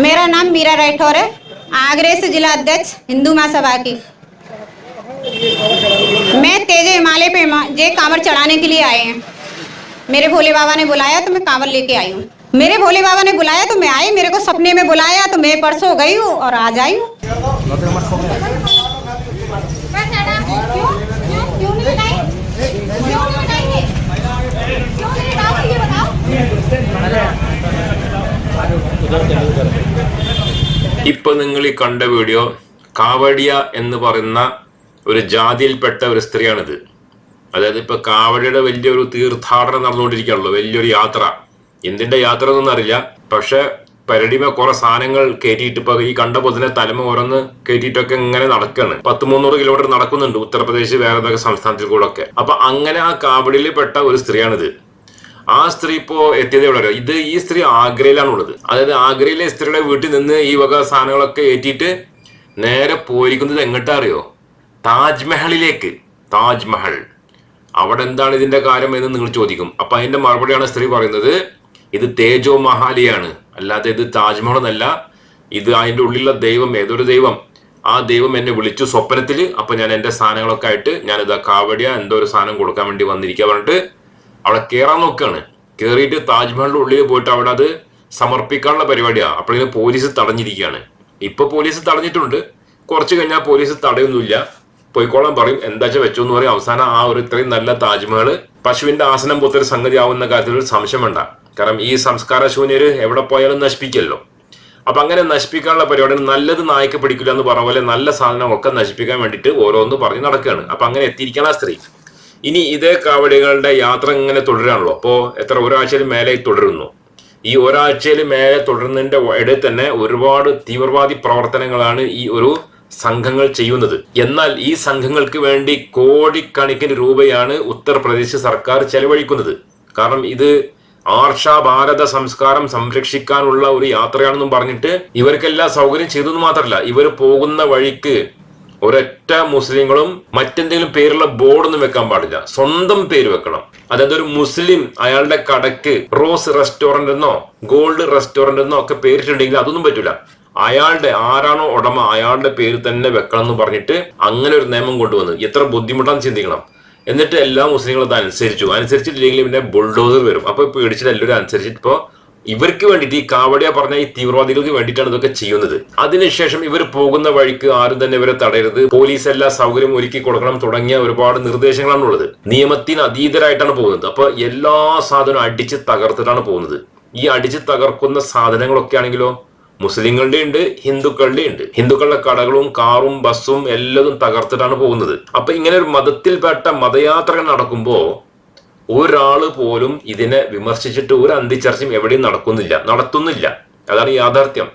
मेरा नाम मीरा राठौर है। आगरे से जिला अध्यक्ष हिंदू महासभा की। मैं तेज हिमालय पे जे कांवर चढ़ाने के लिए आए हैं। मेरे भोले बाबा ने बुलाया तो मैं कांवर लेके आई हूँ। मेरे भोले बाबा ने बुलाया तो मैं आई, मेरे को सपने में बुलाया तो मैं परसों गई हूँ और आज आई हूँ। ഇപ്പൊ നിങ്ങൾ ഈ കണ്ട വീഡിയോ കാവടിയ എന്ന് പറയുന്ന ഒരു ജാതിയിൽപ്പെട്ട ഒരു സ്ത്രീയാണിത്. അതായത് ഇപ്പൊ കാവടിയുടെ വലിയൊരു തീർത്ഥാടനം നടന്നുകൊണ്ടിരിക്കുകയാണല്ലോ വലിയൊരു യാത്ര. എന്തിന്റെ യാത്ര എന്നൊന്നും അറിയില്ല. പക്ഷെ പരടിമ കുറെ സാധനങ്ങൾ കയറ്റിയിട്ട് ഇപ്പൊ ഈ കണ്ട പോലെ തന്നെ തലമ ഓരോന്ന് കയറ്റിയിട്ടൊക്കെ ഇങ്ങനെ നടക്കാണ്. പത്ത് മുന്നൂറ് കിലോമീറ്റർ നടക്കുന്നുണ്ട് ഉത്തർപ്രദേശ് വേറെ ഏതൊക്കെ സംസ്ഥാനത്തിൽ കൂടെ ഒക്കെ അപ്പൊ അങ്ങനെ ആ കാവടിയിൽ പെട്ട ഒരു സ്ത്രീയാണിത്. ആ സ്ത്രീ ഇപ്പോ എത്തിയത് അറിയോ? ഇത് ഈ സ്ത്രീ ആഗ്രയിലാണ് ഉള്ളത് അതായത് ആഗ്രയിലെ സ്ത്രീയുടെ വീട്ടിൽ നിന്ന് ഈ വക സാധനങ്ങളൊക്കെ ഏറ്റിയിട്ട് നേരെ പോയിരിക്കുന്നത് എങ്ങോട്ടാ അറിയോ? താജ്മഹലിലേക്ക്. താജ്മഹൽ. അവിടെ എന്താണ് ഇതിന്റെ കാര്യം എന്ന് നിങ്ങൾ ചോദിക്കും. അപ്പൊ അതിന്റെ മറുപടിയാണ് സ്ത്രീ പറയുന്നത് ഇത് തേജോ മഹാലിയാണ്. അല്ലാതെ ഇത് താജ്മഹൽ എന്നല്ല ഇത് അതിന്റെ ഉള്ളിലുള്ള ദൈവം ഏതൊരു ദൈവം? ആ ദൈവം എന്നെ വിളിച്ചു സ്വപ്നത്തിൽ അപ്പൊ ഞാൻ എന്റെ സാധനങ്ങളൊക്കെ ആയിട്ട് ഞാനിതാ കാവടിയ എന്തോ ഒരു സാധനം കൊടുക്കാൻ വേണ്ടി വന്നിരിക്കുക പറഞ്ഞിട്ട് അവിടെ കയറാൻ നോക്കുകയാണ് കയറിയിട്ട് താജ്മഹലിന്റെ ഉള്ളിൽ പോയിട്ട് അവിടെ അത് സമർപ്പിക്കാനുള്ള പരിപാടിയാണ് അപ്പോഴേക്കും പോലീസ് തടഞ്ഞിരിക്കുകയാണ് ഇപ്പൊ പോലീസ് തടഞ്ഞിട്ടുണ്ട്. കുറച്ച് കഴിഞ്ഞാൽ പോലീസ് തടയൊന്നുമില്ല. പോയിക്കോളാൻ പറയും. എന്താ വെച്ചാൽ വെച്ചു എന്ന് പറയും. അവസാനം ആ ഒരു ഇത്രയും നല്ല താജ്മഹൽ പശുവിന്റെ ആസനം പോലത്തെ ഒരു സംഗതി ആവുന്ന കാര്യത്തിൽ ഒരു സംശയം വേണ്ട. കാരണം ഈ സംസ്കാര ശൂന്യര് എവിടെ പോയാലും നശിപ്പിക്കല്ലോ. അപ്പൊ അങ്ങനെ നശിപ്പിക്കാനുള്ള പരിപാടി നല്ലത് നായ്ക്ക് പിടിക്കില്ല എന്ന് പറഞ്ഞ പോലെ നല്ല സാധനമൊക്കെ നശിപ്പിക്കാൻ വേണ്ടിയിട്ട് ഓരോന്ന് പറഞ്ഞ് നടക്കുകയാണ് അപ്പൊ അങ്ങനെ എത്തിയിരിക്കണം ആ സ്ത്രീ. ഇനി ഇതേ കാവടികളുടെ യാത്ര ഇങ്ങനെ തുടരാണല്ലോ. അപ്പോ എത്ര ഒരാഴ്ചയിൽ മേലെ തുടരുന്നു. ഈ ഒരാഴ്ചയിൽ മേലെ തുടരുന്നതിന്റെ ഇടയിൽ തന്നെ ഒരുപാട് തീവ്രവാദി പ്രവർത്തനങ്ങളാണ് ഈ ഒരു സംഘങ്ങൾ ചെയ്യുന്നത്. എന്നാൽ ഈ സംഘങ്ങൾക്ക് വേണ്ടി കോടിക്കണക്കിന് രൂപയാണ് ഉത്തർപ്രദേശ് സർക്കാർ ചെലവഴിക്കുന്നത്. കാരണം ഇത് ആർഷ ഭാരത സംസ്കാരം സംരക്ഷിക്കാനുള്ള ഒരു യാത്രയാണെന്നും പറഞ്ഞിട്ട് ഇവർക്കെല്ലാം സൗകര്യം ചെയ്തെന്ന് മാത്രമല്ല ഇവർ പോകുന്ന വഴിക്ക് ഒരൊറ്റ മുസ്ലിങ്ങളും മറ്റെന്തെങ്കിലും പേരുള്ള ബോർഡൊന്നും വെക്കാൻ പാടില്ല. സ്വന്തം പേര് വെക്കണം. അതായത് ഒരു മുസ്ലിം അയാളുടെ കടക്ക് റോസ് റെസ്റ്റോറന്റ് എന്നോ ഗോൾഡ് റെസ്റ്റോറന്റ് എന്നോ ഒക്കെ പേരിട്ടുണ്ടെങ്കിൽ അതൊന്നും പറ്റൂല. അയാളുടെ ആരാണോ ഉടമ അയാളുടെ പേര് തന്നെ വെക്കണം എന്ന് പറഞ്ഞിട്ട് അങ്ങനെ ഒരു നിയമം കൊണ്ടുവന്നു എത്ര ബുദ്ധിമുട്ടാന്ന് ചിന്തിക്കണം. എന്നിട്ട് എല്ലാ മുസ്ലിങ്ങളും അത് അനുസരിച്ചു അനുസരിച്ചിട്ടില്ലെങ്കിൽ പിന്നെ ബുൾഡോസർ വരും. അപ്പൊ പേടിച്ചിട്ട് എല്ലാവരും അനുസരിച്ചിട്ട് ഇപ്പോ ഇവർക്ക് വേണ്ടിയിട്ട് ഈ കാവടിയ പറഞ്ഞ ഈ തീവ്രവാദികൾക്ക് വേണ്ടിയിട്ടാണ് ഇതൊക്കെ ചെയ്യുന്നത്. അതിനുശേഷം ഇവർ പോകുന്ന വഴിക്ക് ആരും തന്നെ ഇവരെ തടയരുത്. പോലീസ് എല്ലാ സൗകര്യം ഒരുക്കി കൊടുക്കണം തുടങ്ങിയ ഒരുപാട് നിർദ്ദേശങ്ങളാണ് ഉള്ളത്. നിയമത്തിന് അതീതരായിട്ടാണ് പോകുന്നത്. അപ്പൊ എല്ലാ സാധനവും അടിച്ച് തകർത്തിട്ടാണ് പോകുന്നത്. ഈ അടിച്ച് തകർക്കുന്ന സാധനങ്ങളൊക്കെ ആണെങ്കിലോ മുസ്ലിങ്ങളുടെ ഉണ്ട് ഹിന്ദുക്കളുടെ ഉണ്ട്. ഹിന്ദുക്കളുടെ കടകളും കാറും ബസ്സും എല്ലതും തകർത്തിട്ടാണ് പോകുന്നത്. അപ്പൊ ഇങ്ങനെ ഒരു മതത്തിൽപ്പെട്ട മതയാത്രകൾ നടക്കുമ്പോ ഒരാൾ പോലും ഇതിനെ വിമർശിച്ചിട്ട് ഒരു അന്തിച്ചർച്ചയും എവിടെയും നടക്കുന്നില്ല. നടത്തുന്നില്ല. അതാണ് യാഥാർത്ഥ്യം.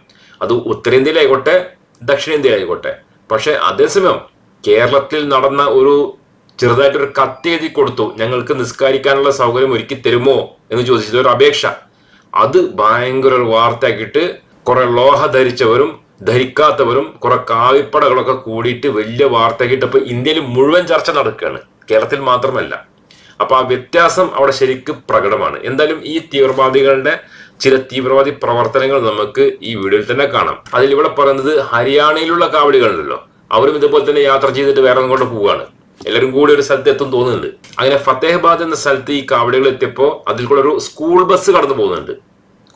അത് ഉത്തരേന്ത്യയിലായിക്കോട്ടെ ദക്ഷിണേന്ത്യയിലായിക്കോട്ടെ. പക്ഷെ അതേസമയം കേരളത്തിൽ നടന്ന ഒരു ചെറുതായിട്ടൊരു കത്തെഴുതി കൊടുത്തു. ഞങ്ങൾക്ക് നിസ്കാരിക്കാനുള്ള സൗകര്യം ഒരുക്കി തരുമോ എന്ന് ചോദിച്ചത് ഒരു അപേക്ഷ. അത് ഭയങ്കര ഒരു വാർത്തയാക്കിയിട്ട് കുറെ ലോഹ ധരിച്ചവരും ധരിക്കാത്തവരും കുറെ കാവിപ്പടകളൊക്കെ കൂടിയിട്ട് വലിയ വാർത്തയാക്കിയിട്ട് ഇപ്പൊ ഇന്ത്യയിൽ മുഴുവൻ ചർച്ച നടക്കുകയാണ്. കേരളത്തിൽ മാത്രമല്ല. അപ്പൊ ആ വ്യത്യാസം അവിടെ ശരിക്ക് പ്രകടമാണ്. എന്തായാലും ഈ തീവ്രവാദികളുടെ ചില തീവ്രവാദി പ്രവർത്തനങ്ങൾ നമുക്ക് ഈ വീഡിയോയിൽ തന്നെ കാണാം. അതിൽ ഇവിടെ പറയുന്നത് ഹരിയാനയിലുള്ള കാവടികളുണ്ടല്ലോ. അവരും ഇതുപോലെ തന്നെ യാത്ര ചെയ്തിട്ട് വേറെ കൊണ്ട് പോവുകയാണ്. എല്ലാവരും കൂടി ഒരു സ്ഥലത്ത് എത്തും തോന്നുന്നുണ്ട്. അങ്ങനെ ഫത്തേഹബാദ് എന്ന സ്ഥലത്ത് ഈ കാവടികൾ എത്തിയപ്പോൾ അതിൽ കൂടെ ഒരു സ്കൂൾ ബസ് കടന്നു പോകുന്നുണ്ട്.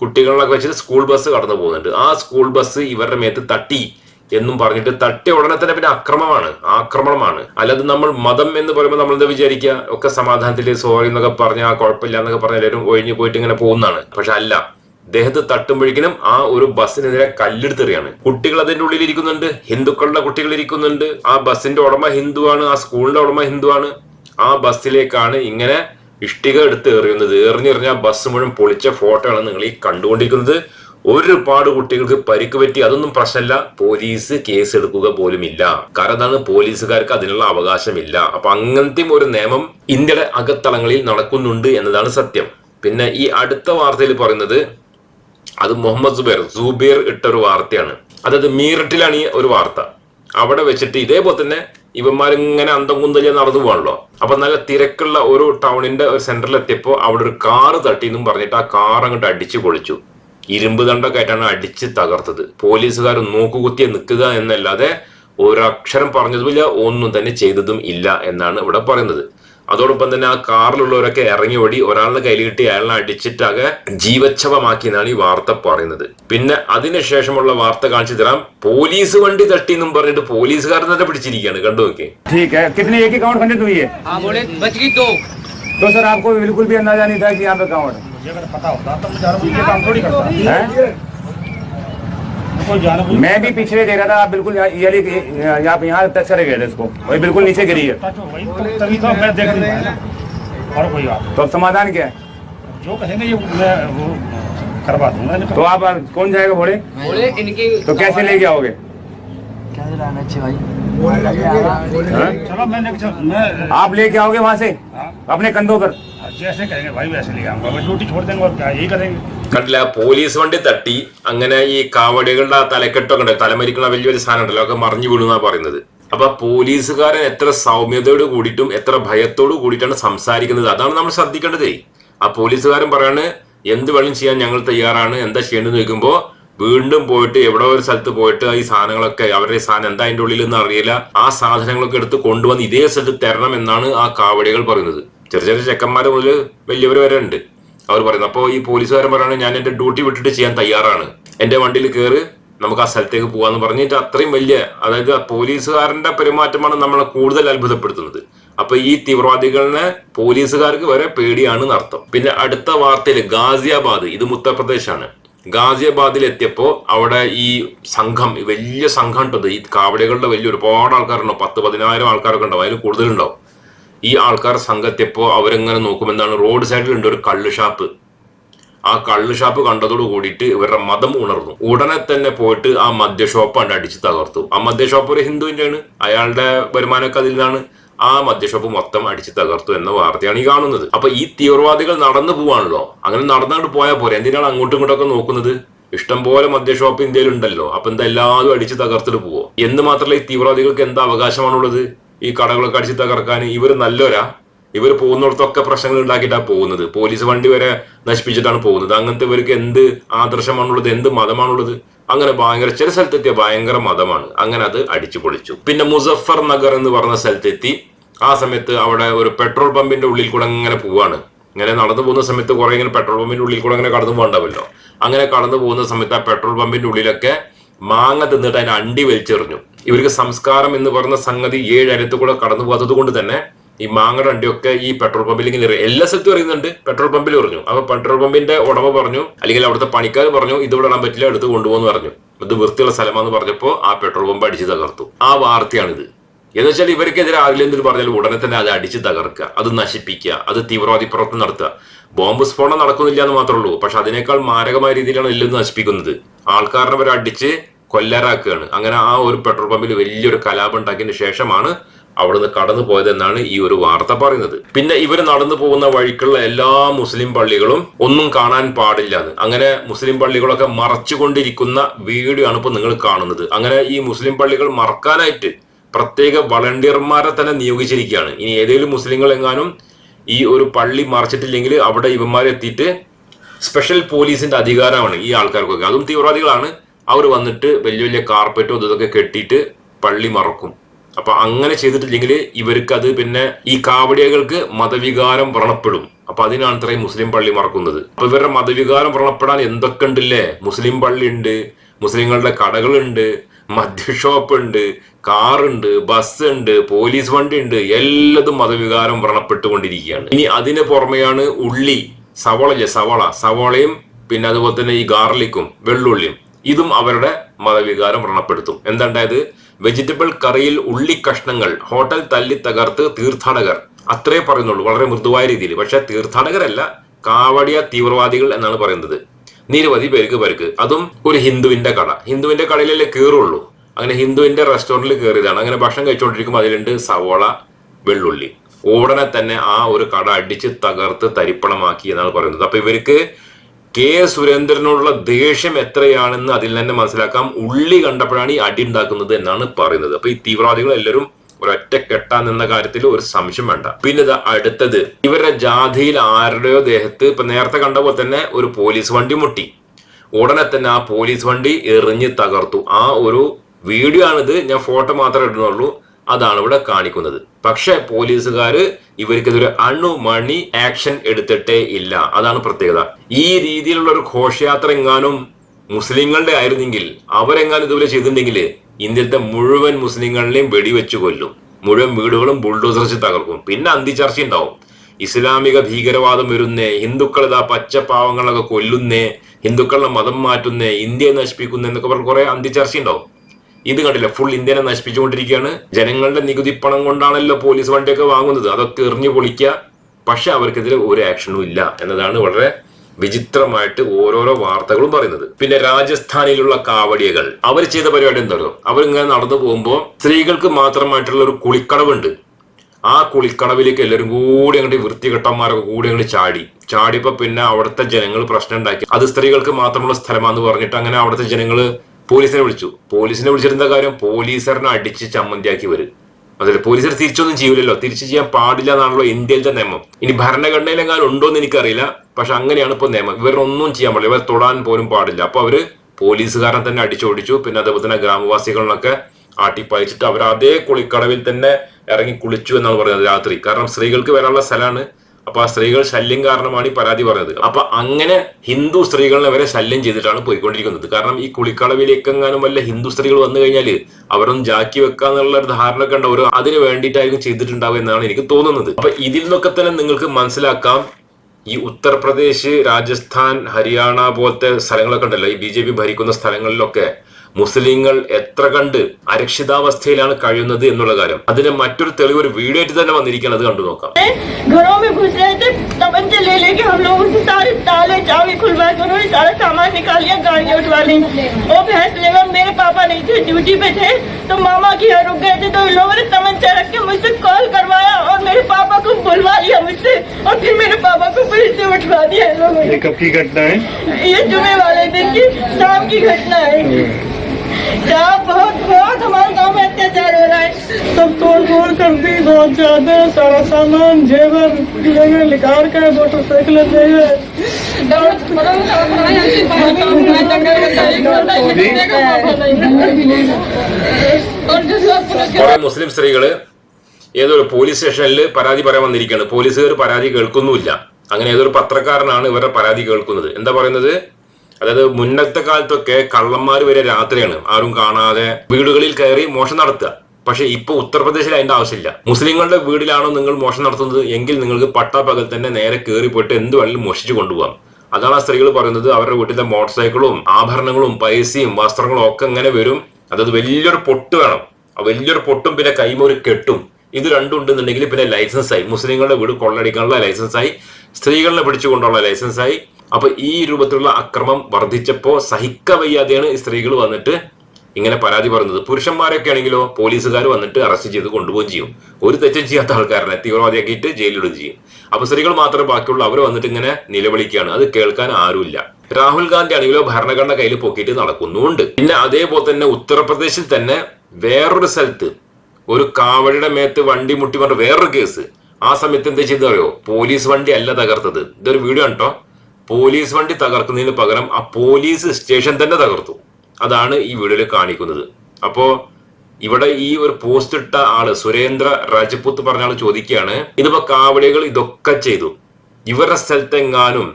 കുട്ടികളൊക്കെ വെച്ചിട്ട് സ്കൂൾ ബസ് കടന്നു പോകുന്നുണ്ട്. ആ സ്കൂൾ ബസ് ഇവരുടെ മേത്ത് തട്ടി. എന്നും പറഞ്ഞിട്ട് തട്ടിയ ഉടനെ തന്നെ പിന്നെ അക്രമമാണ് ആക്രമണമാണ്. അല്ലാതെ നമ്മൾ മതം എന്ന് പറയുമ്പോൾ നമ്മൾ എന്താ വിചാരിക്കുക? ഒക്കെ സമാധാനത്തിൽ സോറി എന്നൊക്കെ പറഞ്ഞ ആ കുഴപ്പമില്ല എന്നൊക്കെ പറഞ്ഞ എല്ലാവരും ഒഴിഞ്ഞു പോയിട്ട് ഇങ്ങനെ പോകുന്നതാണ്. പക്ഷെ അല്ല ദേഹത്ത് തട്ടുമ്പോഴേക്കിനും ആ ഒരു ബസ്സിനെതിരെ കല്ലെടുത്തെറിയാണ്. കുട്ടികൾ അതിന്റെ ഉള്ളിൽ ഇരിക്കുന്നുണ്ട് ഹിന്ദുക്കളുടെ കുട്ടികൾ ഇരിക്കുന്നുണ്ട്. ആ ബസ്സിന്റെ ഉടമ ഹിന്ദുവാണ് ആ സ്കൂളിന്റെ ഉടമ ഹിന്ദുവാണ്. ആ ബസ്സിലേക്കാണ് ഇങ്ങനെ ഇഷ്ടിക എടുത്ത് എറിയുന്നത് എറിഞ്ഞെറിഞ്ഞ ആ ബസ് മുഴുവൻ പൊളിച്ച ഫോട്ടോയാണ് നിങ്ങൾ ഈ കണ്ടുകൊണ്ടിരിക്കുന്നത്. ഒരുപാട് കുട്ടികൾക്ക് പരിക്ക് പറ്റി അതൊന്നും പ്രശ്നമല്ല. പോലീസ് കേസ് എടുക്കുക പോലും ഇല്ല കാരണം എന്താണ്? പോലീസുകാർക്ക് അതിനുള്ള അവകാശമില്ല. അപ്പൊ അങ്ങനത്തെ ഒരു നിയമം ഇന്ത്യയുടെ അകത്തളങ്ങളിൽ നടക്കുന്നുണ്ട് എന്നതാണ് സത്യം. പിന്നെ ഈ അടുത്ത വാർത്തയിൽ പറയുന്നത് അത് മുഹമ്മദ് സുബേർ സുബേർ ഇട്ട ഒരു വാർത്തയാണ്. അതായത് മീററ്റിലാണ് ഈ ഒരു വാർത്ത. അവിടെ വെച്ചിട്ട് ഇതേപോലെ തന്നെ ഇവന്മാരിങ്ങനെ അന്തം കുന്തലിയ നടന്നു പോകാണല്ലോ അപ്പൊ നല്ല തിരക്കുള്ള ഒരു ടൗണിന്റെ ഒരു സെന്ററിൽ എത്തിയപ്പോൾ അവിടെ ഒരു കാറ് തട്ടി എന്നും പറഞ്ഞിട്ട് ആ കാർ അങ്ങോട്ട് അടിച്ചു പൊളിച്ചു. ഇരുമ്പ് ദണ്ടൊക്കെ ആയിട്ടാണ് അടിച്ച് തകർത്തത്. പോലീസുകാർ നോക്കുകുത്തിയെ നിൽക്കുക എന്നല്ലാതെ ഒരക്ഷരം പറഞ്ഞതുമില്ല ഒന്നും തന്നെ ചെയ്തതും ഇല്ല എന്നാണ് ഇവിടെ പറയുന്നത്. അതോടൊപ്പം തന്നെ ആ കാറിലുള്ളവരൊക്കെ ഇറങ്ങി ഓടി ഒരാളുടെ കയ്യിൽ കിട്ടി അയാളെ അടിച്ചിട്ടാകെ ജീവച്ഛവമാക്കി എന്നാണ് ഈ വാർത്ത പറയുന്നത്. പിന്നെ അതിനുശേഷമുള്ള വാർത്ത കാണിച്ചു തരാം. പോലീസ് വണ്ടി തട്ടി എന്നും പറഞ്ഞിട്ട് പോലീസുകാർ തന്നെ പിടിച്ചിരിക്കുകയാണ്. കണ്ടു നോക്കി ബിൽക്കുൽ तो मुझे अगर पता होता तो मैं जानबूझ के काम थोड़ी करता। है? मैं भी पिछले देख रहा था आप बिल्कुल वाली- यहाँ टच करे गए थे इसको। वही बिल्कुल नीचे गिरी है। तो तभी तो और कोई बात तो अब समाधान क्या है? जो कहेंगे ये मैं करवा दूँगा तो आप कौन जाएगा घोड़े? बोले इनकी तो कैसे लेके आओगे? भाई। हाँ? चलो मैं मैं आप लेके आओगे वहाँ से? हाँ, अपने कंधों पर। जैसे कहेंगे भाई वैसे ले आऊंगा मैं ड्यूटी छोड़ देंगे और क्या यही करेंगे കണ്ടില്ല പോലീസ് വണ്ടി തട്ടി അങ്ങനെ ഈ കാവടികളുടെ ആ തലക്കെട്ടൊക്കെ ഉണ്ട് തലമരിക്കുന്ന വലിയ വലിയ സാധനം ഉണ്ടല്ലോ ഒക്കെ മറിഞ്ഞു വീഴുന്നാ പറയുന്നത് അപ്പൊ പോലീസുകാരൻ എത്ര സൗമ്യതയോട് കൂടിയിട്ടും എത്ര ഭയത്തോട് കൂടിയിട്ടാണ് സംസാരിക്കുന്നത് അതാണ് നമ്മൾ ശ്രദ്ധിക്കേണ്ടതേ ആ പോലീസുകാരൻ പറയാണ് എന്ത് വേണം ചെയ്യാൻ ഞങ്ങൾ തയ്യാറാണ് എന്താ ചെയ്യേണ്ടത് ചോദിക്കുമ്പോ വീണ്ടും പോയിട്ട് എവിടെ ഒരു സ്ഥലത്ത് പോയിട്ട് ഈ സാധനങ്ങളൊക്കെ അവരുടെ ഈ സാധനം എന്താ അതിന്റെ ഉള്ളിൽ എന്ന് അറിയില്ല ആ സാധനങ്ങളൊക്കെ എടുത്ത് കൊണ്ടുവന്ന് ഇതേ സ്ഥലത്ത് തരണം എന്നാണ് ആ കാവടികൾ പറയുന്നത് ചെറിയ ചെറിയ ചെക്കന്മാർ മുതൽ വലിയവർ വരെ ഉണ്ട്. അവർ പറയുന്നു അപ്പോൾ ഈ പോലീസുകാരൻ പറയാണ് ഞാൻ എന്റെ ഡ്യൂട്ടി വിട്ടിട്ട് ചെയ്യാൻ തയ്യാറാണ്. എന്റെ വണ്ടിയിൽ കയറി നമുക്ക് ആ സ്ഥലത്തേക്ക് പോകാന്ന് പറഞ്ഞിട്ട് അത്രയും വലിയ അതായത് പോലീസുകാരന്റെ പെരുമാറ്റമാണ് നമ്മളെ കൂടുതൽ അത്ഭുതപ്പെടുത്തുന്നത്. അപ്പൊ ഈ തീവ്രവാദികളെ പോലീസുകാർക്ക് വരെ പേടിയാണ് അർത്ഥം പിന്നെ അടുത്ത വാർത്തയിൽ ഗാസിയാബാദ് ഇത് ഉത്തർപ്രദേശാണ്. ഗാസിയാബാദിൽ എത്തിയപ്പോൾ അവിടെ ഈ സംഘം വലിയ സംഘം ഉണ്ടത് ഈ കാവടികളുടെ വലിയ ഒരുപാട് ആൾക്കാരുണ്ടോ? പത്ത് പതിനായിരം ആൾക്കാരൊക്കെ ഉണ്ടാവും അതിൽ കൂടുതലുണ്ടാവും. ഈ ആൾക്കാർ സംഘത്തിയപ്പോ അവരെങ്ങനെ നോക്കുമെന്നാണ് റോഡ് സൈഡിലുണ്ട് ഒരു കള്ള് ഷാപ്പ് ആ കള്ള് ഷാപ്പ് കണ്ടതോട് കൂടിയിട്ട് ഇവരുടെ മതം ഉണർന്നു. ഉടനെ തന്നെ പോയിട്ട് ആ മദ്യ ഷോപ്പ് കണ്ട് അടിച്ച് തകർത്തു. ആ മദ്യ ഷോപ്പ് ഒരു ഹിന്ദുവിന്റെയാണ്. അയാളുടെ വരുമാനമൊക്കെ നിന്നാണ് ആ മദ്യ ഷോപ്പ് മൊത്തം അടിച്ച് തകർത്തു എന്ന വാർത്തയാണ് ഈ കാണുന്നത്. അപ്പൊ ഈ തീവ്രവാദികൾ നടന്നു പോവാണല്ലോ. അങ്ങനെ നടന്നുകൊണ്ട് പോയാൽ പോരെ. എന്തിനാണ് അങ്ങോട്ടും ഇങ്ങോട്ടൊക്കെ നോക്കുന്നത്? ഇഷ്ടംപോലെ മദ്യ ഷോപ്പ് ഇന്ത്യയിൽ ഉണ്ടല്ലോ അപ്പൊ എന്താ എല്ലാവരും അടിച്ച് തകർത്തിട്ട് പോവോ? എന്ന് മാത്രമല്ല ഈ തീവ്രവാദികൾക്ക് എന്താ അവകാശമാണുള്ളത്? ഈ കടകളൊക്കെ അടിച്ച് തകർക്കാൻ ഇവർ നല്ലവരാ. ഇവർ പോകുന്നിടത്തൊക്കെ പ്രശ്നങ്ങൾ ഉണ്ടാക്കിയിട്ടാണ് പോകുന്നത്. പോലീസ് വണ്ടി വരെ നശിപ്പിച്ചിട്ടാണ് പോകുന്നത്. അങ്ങനത്തെ ഇവർക്ക് എന്ത് ആദർശമാണുള്ളത് എന്ത് മതമാണുള്ളത്? അങ്ങനെ ഭയങ്കര ചില സ്ഥലത്തെത്തിയ ഭയങ്കര മതമാണ്. അങ്ങനെ അത് അടിച്ചു പൊളിച്ചു. പിന്നെ മുസഫർ നഗർ എന്ന് പറഞ്ഞ സ്ഥലത്തെത്തി. ആ സമയത്ത് അവിടെ ഒരു പെട്രോൾ പമ്പിന്റെ ഉള്ളിൽ കൂടെ ഇങ്ങനെ പോവാണ്. ഇങ്ങനെ നടന്നു പോകുന്ന സമയത്ത് കുറെ ഇങ്ങനെ പെട്രോൾ പമ്പിന്റെ ഉള്ളിൽ കൂടെ ഇങ്ങനെ കടന്നു പോകണ്ടാവല്ലോ. അങ്ങനെ കടന്നു പോകുന്ന സമയത്ത് ആ പെട്രോൾ പമ്പിന്റെ ഉള്ളിലൊക്കെ മാങ്ങ തിന്നിട്ട് അതിനെ അണ്ടി വലിച്ചെറിഞ്ഞു. ഇവർക്ക് സംസ്കാരം എന്ന് പറയുന്ന സംഗതി ഏഴ് അരത്ത് കൂടെ കടന്നു പോകാത്തത് കൊണ്ട് തന്നെ ഈ മാങ്ങട വണ്ടിയൊക്കെ ഈ പെട്രോൾ പമ്പിൽ ഇങ്ങനെ. എല്ലാ സ്ഥലത്തും അറിയുന്നുണ്ട് പെട്രോൾ പമ്പിൽ പറഞ്ഞു. അപ്പൊ പെട്രോൾ പമ്പിന്റെ ഉടമ പറഞ്ഞു അല്ലെങ്കിൽ അവിടുത്തെ പണിക്കാർ പറഞ്ഞു ഇത് ഇവിടെ ഇടാൻ പറ്റില്ല എടുത്ത് കൊണ്ടുപോകുന്നു പറഞ്ഞു. ഇത് വൃത്തിയുള്ള സ്ഥലമാണെന്ന് പറഞ്ഞപ്പോൾ ആ പെട്രോൾ പമ്പ് അടിച്ച് തകർത്തു. ആ വാർത്തയാണിത്. എന്ന് വെച്ചാൽ ഇവർക്കെതിരെ ആരിലെന്തെങ്കിലും പറഞ്ഞാൽ ഉടനെ തന്നെ അത് അടിച്ച് തകർക്കുക അത് നശിപ്പിക്കുക അത് തീവ്രവാദി പ്രവർത്തനം നടത്തുക. ബോംബ് സ്ഫോടനം നടക്കുന്നില്ല എന്ന് മാത്രമേ ഉള്ളൂ. പക്ഷെ അതിനേക്കാൾ മാരകമായ രീതിയിലാണ് എല്ലാം നശിപ്പിക്കുന്നത്. ആൾക്കാരനെ വരെ അടിച്ച് കൊല്ലാറാക്കുകയാണ് അങ്ങനെ ആ ഒരു പെട്രോൾ പമ്പിൽ വലിയൊരു കലാപം ഉണ്ടാക്കിയതിന് ശേഷമാണ് അവിടുന്ന് കടന്നു പോയതെന്നാണ് ഈ ഒരു വാർത്ത പറയുന്നത്. പിന്നെ ഇവർ നടന്നു പോകുന്ന വഴിക്കുള്ള എല്ലാ മുസ്ലിം പള്ളികളും ഒന്നും കാണാൻ പാടില്ല അങ്ങനെ മുസ്ലിം പള്ളികളൊക്കെ മറച്ചുകൊണ്ടിരിക്കുന്ന വീഡിയോ ആണ് ഇപ്പോൾ നിങ്ങൾ കാണുന്നത്. അങ്ങനെ ഈ മുസ്ലിം പള്ളികൾ മറക്കാനായിട്ട് പ്രത്യേക വളണ്ടിയർമാരെ തന്നെ നിയോഗിച്ചിരിക്കുകയാണ്. ഇനി ഏതെങ്കിലും മുസ്ലിങ്ങൾ എങ്ങാനും ഈ ഒരു പള്ളി മറച്ചിട്ടില്ലെങ്കിൽ അവിടെ ഇവന്മാരെത്തിയിട്ട് സ്പെഷ്യൽ പോലീസിന്റെ അധികാരമാണ് ഈ ആൾക്കാർക്കൊക്കെ. അതും തീവ്രവാദികളാണ്. അവർ വന്നിട്ട് വലിയ വലിയ കാർപ്പറ്റോ ഇതൊക്കെ കെട്ടിയിട്ട് പള്ളി മറക്കും. അപ്പൊ അങ്ങനെ ചെയ്തിട്ടില്ലെങ്കിൽ ഇവർക്ക് അത് പിന്നെ ഈ കാവടിയകൾക്ക് മതവികാരം വ്രണപ്പെടും. അപ്പൊ അതിനാണ് ഇത്രയും മുസ്ലിം പള്ളി മറക്കുന്നത്. അപ്പൊ ഇവരുടെ മതവികാരം വ്രണപ്പെടാൻ എന്തൊക്കെ ഉണ്ടല്ലേ? മുസ്ലിം പള്ളി ഉണ്ട് മുസ്ലിങ്ങളുടെ കടകളുണ്ട് മദ്യ ഷോപ്പ് ഉണ്ട് കാറുണ്ട് ബസ് ഉണ്ട് പോലീസ് വണ്ടി ഉണ്ട് എല്ലാതും മതവികാരം വ്രണപ്പെട്ടുകൊണ്ടിരിക്കുകയാണ്. ഇനി അതിന് പുറമെയാണ് ഉള്ളി സവളയില്ലേ സവള. സവളയും പിന്നെ അതുപോലെ തന്നെ ഈ ഗാർലിക്കും വെള്ളുള്ളിയും. ഇതും അവരുടെ മതവികാരം വ്രണപ്പെടുത്തും. എന്താണ്ടായത്? വെജിറ്റബിൾ കറിയിൽ ഉള്ളി കഷ്ണങ്ങൾ ഹോട്ടൽ തല്ലി തകർത്ത് തീർത്ഥാടകർ. അത്രേ പറയുന്നുള്ളൂ. വളരെ മൃദുവായ രീതിയിൽ. പക്ഷെ തീർത്ഥാടകരല്ല കാവടിയ തീവ്രവാദികൾ എന്നാണ് പറയുന്നത്. നിരവധി പേർക്ക് പരുക്ക്. അതും ഒരു ഹിന്ദുവിന്റെ കട. ഹിന്ദുവിന്റെ കടയിലല്ലേ കയറുള്ളൂ. അങ്ങനെ ഹിന്ദുവിന്റെ റെസ്റ്റോറന്റിൽ കയറിയതാണ്. അങ്ങനെ ഭക്ഷണം കഴിച്ചുകൊണ്ടിരിക്കുമ്പോൾ അതിലുണ്ട് സവോള വെള്ളുള്ളി. ഉടനെ തന്നെ ആ ഒരു കട അടിച്ച് തകർത്ത് തരിപ്പണമാക്കി എന്നാണ് പറയുന്നത്. അപ്പൊ ഇവർക്ക് കെ സുരേന്ദ്രനോടുള്ള ദേഷ്യം എത്രയാണെന്ന് അതിൽ തന്നെ മനസ്സിലാക്കാം. ഉള്ളി കണ്ടപ്പോഴാണ് ഈ അടി ഉണ്ടാക്കുന്നത് എന്നാണ് പറയുന്നത്. അപ്പൊ ഈ തീവ്രവാദികൾ എല്ലാവരും ഒരൊറ്റ കെട്ടാൻ നിന്ന കാര്യത്തിൽ ഒരു സംശയം വേണ്ട. പിന്നെ അടുത്തത്. ഇവരുടെ ജാതിയിൽ ആരുടെയോ ദേഹത്ത് ഇപ്പൊ നേരത്തെ കണ്ട പോലെ തന്നെ ഒരു പോലീസ് വണ്ടി മുട്ടി. ഉടനെ തന്നെ ആ പോലീസ് വണ്ടി എറിഞ്ഞ് തകർത്തു. ആ ഒരു വീഡിയോ ആണിത് ഞാൻ ഫോട്ടോ മാത്രമേ ഇടുന്നുള്ളൂ. അതാണ് ഇവിടെ കാണിക്കുന്നത്. പക്ഷെ പോലീസുകാർ ഇവർക്കെതിരെ അണുമണി ആക്ഷൻ എടുത്തിട്ടേ ഇല്ല. അതാണ് പ്രത്യേകത. ഈ രീതിയിലുള്ള ഒരു ഘോഷയാത്ര എങ്ങാനും മുസ്ലിങ്ങളുടെ ആയിരുന്നെങ്കിൽ അവരെങ്ങാനും ഇതുപോലെ ചെയ്തിട്ടുണ്ടെങ്കിൽ ഇന്ത്യയിലത്തെ മുഴുവൻ മുസ്ലിങ്ങളിലെയും വെടിവെച്ച് കൊല്ലും. മുഴുവൻ വീടുകളും ബുൾഡോസർ വെച്ച് തകർക്കും. പിന്നെ അന്തിചർച്ച ഉണ്ടാവും. ഇസ്ലാമിക ഭീകരവാദം വരുന്നേ ഹിന്ദുക്കൾ ഇതാ പച്ചപ്പാവങ്ങളൊക്കെ കൊല്ലുന്നേ ഹിന്ദുക്കളുടെ മതം മാറ്റുന്നേ ഇന്ത്യയെ നശിപ്പിക്കുന്നേ എന്നൊക്കെ പറഞ്ഞ് കുറെ അന്തിചർച്ച ഉണ്ടാവും ഇത് കണ്ടില്ല ഫുൾ ഇന്ത്യനെ നശിപ്പിച്ചുകൊണ്ടിരിക്കുകയാണ്. ജനങ്ങളുടെ നികുതി പണം കൊണ്ടാണല്ലോ പോലീസ് വണ്ടിയൊക്കെ വാങ്ങുന്നത്. അതൊക്കെ എറിഞ്ഞു പൊളിക്കുക. പക്ഷെ അവർക്കെതിരെ ഒരു ആക്ഷനും ഇല്ല എന്നതാണ് വളരെ വിചിത്രമായിട്ട് ഓരോരോ വാർത്തകളും പറയുന്നത്. പിന്നെ രാജസ്ഥാനിലുള്ള കാവടികൾ അവർ ചെയ്ത പരിപാടി എന്തായിരുന്നു അവരിങ്ങനെ നടന്നു പോകുമ്പോൾ സ്ത്രീകൾക്ക് മാത്രമായിട്ടുള്ള ഒരു കുളിക്കടവുണ്ട്. ആ കുളിക്കടവിലേക്ക് എല്ലാവരും കൂടി അങ്ങോട്ട് വൃത്തികെട്ടന്മാരൊക്കെ കൂടി അങ്ങോട്ട് ചാടി. ചാടിയപ്പോ പിന്നെ അവിടുത്തെ ജനങ്ങൾ പ്രശ്നം ഉണ്ടാക്കി. അത് സ്ത്രീകൾക്ക് മാത്രമുള്ള സ്ഥലമാണെന്ന് പറഞ്ഞിട്ട് അങ്ങനെ അവിടുത്തെ ജനങ്ങൾ പോലീസിനെ വിളിച്ചു. പോലീസിനെ വിളിച്ചിരുന്ന കാര്യം? പോലീസറിനെ അടിച്ച് ചമ്മന്തിയാക്കി വരും അതെ പോലീസർ തിരിച്ചൊന്നും ചെയ്യൂലല്ലോ. തിരിച്ചു ചെയ്യാൻ പാടില്ല എന്നാണല്ലോ ഇന്ത്യയിലത്തെ നിയമം. ഇനി ഭരണഘടനയിലെങ്ങാനും ഉണ്ടോ എന്ന് എനിക്കറിയില്ല. പക്ഷെ അങ്ങനെയാണ് ഇപ്പോൾ നിയമം. ഇവരൊന്നും ചെയ്യാൻ പാടില്ല. ഇവർ തൊടാൻ പോലും പാടില്ല. അപ്പോൾ അവർ പോലീസുകാരനെ തന്നെ അടിച്ചോടിച്ചു. പിന്നെ അതേപോലെ തന്നെ ഗ്രാമവാസികളിലൊക്കെ ആട്ടിപ്പായിച്ചിട്ട് അവർ അതേ കുളിക്കടവിൽ തന്നെ ഇറങ്ങി കുളിച്ചു എന്നാണ് പറയുന്നത് രാത്രി. കാരണം സ്ത്രീകൾക്ക് വരാനുള്ള സ്ഥലമാണ് അപ്പൊ ആ സ്ത്രീകൾ ശല്യം കാരണമാണ് ഈ പരാതി പറഞ്ഞത്. അപ്പൊ അങ്ങനെ ഹിന്ദു സ്ത്രീകളെ വരെ ശല്യം ചെയ്തിട്ടാണ് പോയിക്കൊണ്ടിരിക്കുന്നത്. കാരണം ഈ കുളിക്കളവിലേക്ക് എങ്ങാനും വല്ല ഹിന്ദു സ്ത്രീകൾ വന്നു കഴിഞ്ഞാൽ അവരൊന്നും ജാക്കി വെക്കാന്നുള്ള ഒരു ധാരണ ഒക്കെ ഉണ്ടാവും. അതിന് വേണ്ടിയിട്ടായിരിക്കും ചെയ്തിട്ടുണ്ടാവുക എന്നാണ് എനിക്ക് തോന്നുന്നത്. അപ്പൊ ഇതിൽ നിന്നൊക്കെ തന്നെ നിങ്ങൾക്ക് മനസ്സിലാക്കാം. ഈ ഉത്തർപ്രദേശ് രാജസ്ഥാൻ ഹരിയാന പോലത്തെ സ്ഥലങ്ങളൊക്കെ ഉണ്ടല്ലോ. ഈ ബി ജെ പി ഭരിക്കുന്ന സ്ഥലങ്ങളിലൊക്കെ മുസ്ലിങ്ങൾ എത്ര കണ്ട് അരക്ഷിതാവസ്ഥയിലാണ് കഴിയുന്നത് എന്നുള്ള കാര്യം. അതിന് മറ്റൊരു തെളിവ് ഒരു വീഡിയോ ആയിട്ട് തന്നെ വന്നിരിക്കുകയാണ്. അത് കണ്ടു നോക്കാം. घरों में घुस रहे थे तमंचे ले लेके हम लोगों से सारे ताले चाबी खुलवा के उन्होंने सारा सामान निकाल लिया गाड़ी उठवा ली। वो भैंस लेवा मेरे पापा नहीं थे ड्यूटी पे थे तो मामा के यहाँ रुक गए थे तो इन लोगों ने तमंचा रख के मुझसे कॉल करवाया और मेरे पापा को बुलवा लिया मुझसे और फिर मेरे पापा को पुलिस से उठवा दिया इन लोगों ये कब की घटना है? ये जुमे वाले दिन की शाम की घटना है। यहाँ बहुत बहुत हमारे गांव में अत्याचार हो रहा है सब तोड़ फोड़ कर दी बहुत ज्यादा सारा सामान जेवर जेवर निकाल कर मोटरसाइकिल जेवर കുറെ മുസ്ലിം സ്ത്രീകള് ഏതൊരു പോലീസ് സ്റ്റേഷനിൽ പരാതി പറയാൻ വന്നിരിക്കുകയാണ് പോലീസുകാർ പരാതി കേൾക്കുന്നുമില്ല അങ്ങനെ ഏതൊരു പത്രക്കാരനാണ് ഇവരുടെ പരാതി കേൾക്കുന്നത് എന്താ പറയുന്നത് അതായത് മുന്നത്തെ കാലത്തൊക്കെ കള്ളന്മാർ വരെ രാത്രിയാണ്. ആരും കാണാതെ വീടുകളിൽ കയറി മോഷണം നടത്തുക. പക്ഷെ ഇപ്പൊ ഉത്തർപ്രദേശിൽ അതിന്റെ ആവശ്യമില്ല. മുസ്ലിങ്ങളുടെ വീടിലാണോ നിങ്ങൾ മോഷണം നടത്തുന്നത്? എങ്കിൽ നിങ്ങൾക്ക് പട്ടാപ്പകൽ തന്നെ നേരെ കയറി പോയിട്ട് എന്ത് വേണമെങ്കിലും മോഷിച്ചു കൊണ്ടുപോകാം. അതാണ് ആ സ്ത്രീകൾ പറയുന്നത്. അവരുടെ വീട്ടിലെ മോട്ടോർ സൈക്കിളും ആഭരണങ്ങളും പൈസയും വസ്ത്രങ്ങളും ഒക്കെ ഇങ്ങനെ വരും. അതായത് വലിയൊരു പൊട്ട് വേണം. വലിയൊരു പൊട്ടും പിന്നെ കൈമൊരു കെട്ടും. ഇത് രണ്ടും ഉണ്ടെന്നുണ്ടെങ്കിൽ പിന്നെ ലൈസൻസ് ആയി. മുസ്ലിങ്ങളുടെ വീട് കൊള്ളടിക്കാനുള്ള ലൈസൻസ് ആയി. സ്ത്രീകളെ പിടിച്ചുകൊണ്ടുള്ള ലൈസൻസ് ആയി. അപ്പൊ ഈ രൂപത്തിലുള്ള അക്രമം വർദ്ധിച്ചപ്പോ സഹിക്കവയ്യാതെയാണ് ഈ സ്ത്രീകൾ വന്നിട്ട് ഇങ്ങനെ പരാതി പറഞ്ഞത് പുരുഷന്മാരൊക്കെ ആണെങ്കിലോ പോലീസുകാർ വന്നിട്ട് അറസ്റ്റ് ചെയ്ത് കൊണ്ടുപോകുകയും ചെയ്യും. ഒരു തെറ്റും ചെയ്യാത്ത ആൾക്കാരനെ തീവ്രവാദിയാക്കിയിട്ട് ജയിലിടുകയും ചെയ്യും. അപ്പൊ സ്ത്രീകൾ മാത്രമേ ബാക്കിയുള്ളൂ. അവർ വന്നിട്ട് ഇങ്ങനെ നിലവിളിക്കുകയാണ്. അത് കേൾക്കാൻ ആരുമില്ല. രാഹുൽ ഗാന്ധി ആണെങ്കിലോ ഭരണഘടന കയ്യിൽ പൊക്കിയിട്ട് നടക്കുന്നുണ്ട്. പിന്നെ അതേപോലെ തന്നെ ഉത്തർപ്രദേശിൽ തന്നെ വേറൊരു സ്ഥലത്ത് ഒരു കാവടിയുടെ മേത്ത് വണ്ടി മുട്ടി പറഞ്ഞ വേറൊരു കേസ്. ആ സമയത്ത് എന്താ ചെയ്തറിയോ പോലീസ് വണ്ടി അല്ല തകർത്തത്. ഇതൊരു വീഡിയോ ആണ് പോലീസ് വണ്ടി തകർക്കുന്നതിന് പകരം ആ പോലീസ് സ്റ്റേഷൻ തന്നെ തകർത്തു. അതാണ് ഈ വീഡിയോയിൽ കാണിക്കുന്നത്. അപ്പോ ഇവിടെ ഈ ഒരു പോസ്റ്റ് ഇട്ട ആൾ സുരേന്ദ്ര രാജപുത്ത് പറഞ്ഞ ആൾ ചോദിക്കുകയാണ് ഇതിപ്പോ കാവടികൾ ഇതൊക്കെ ചെയ്തു. ഇവരുടെ സ്ഥലത്തെങ്ങാനും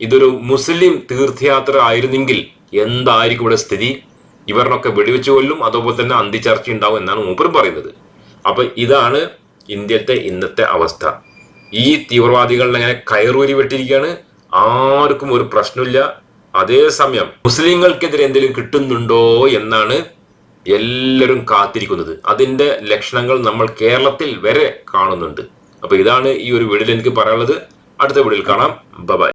ഇതൊരു മുസ്ലിം തീർത്ഥയാത്ര ആയിരുന്നെങ്കിൽ എന്തായിരിക്കും ഇവിടെ സ്ഥിതി? ഇവരിനൊക്കെ വെടിവെച്ച് കൊല്ലും അതുപോലെ തന്നെ അന്തിചർച്ച ഉണ്ടാവും എന്നാണ് മൂപ്പരും പറയുന്നത്. അപ്പൊ ഇതാണ് ഇന്ത്യത്തെ ഇന്നത്തെ അവസ്ഥ. ഈ തീവ്രവാദികളിൽ അങ്ങനെ കയറൂരി വിട്ടിരിക്കുകയാണ് ആർക്കും ഒരു പ്രശ്നമില്ല. അതേസമയം മുസ്ലിങ്ങൾക്കെതിരെ എന്തെങ്കിലും കിട്ടുന്നുണ്ടോ എന്നാണ് എല്ലാവരും കാത്തിരിക്കുന്നത്. അതിന്റെ ലക്ഷണങ്ങൾ നമ്മൾ കേരളത്തിൽ വരെ കാണുന്നുണ്ട്. അപ്പൊ ഇതാണ് ഈ ഒരു വീഡിയോയിൽ എനിക്ക് പറയാനുള്ളത്. അടുത്ത വീഡിയോയിൽ കാണാം. ബബായ്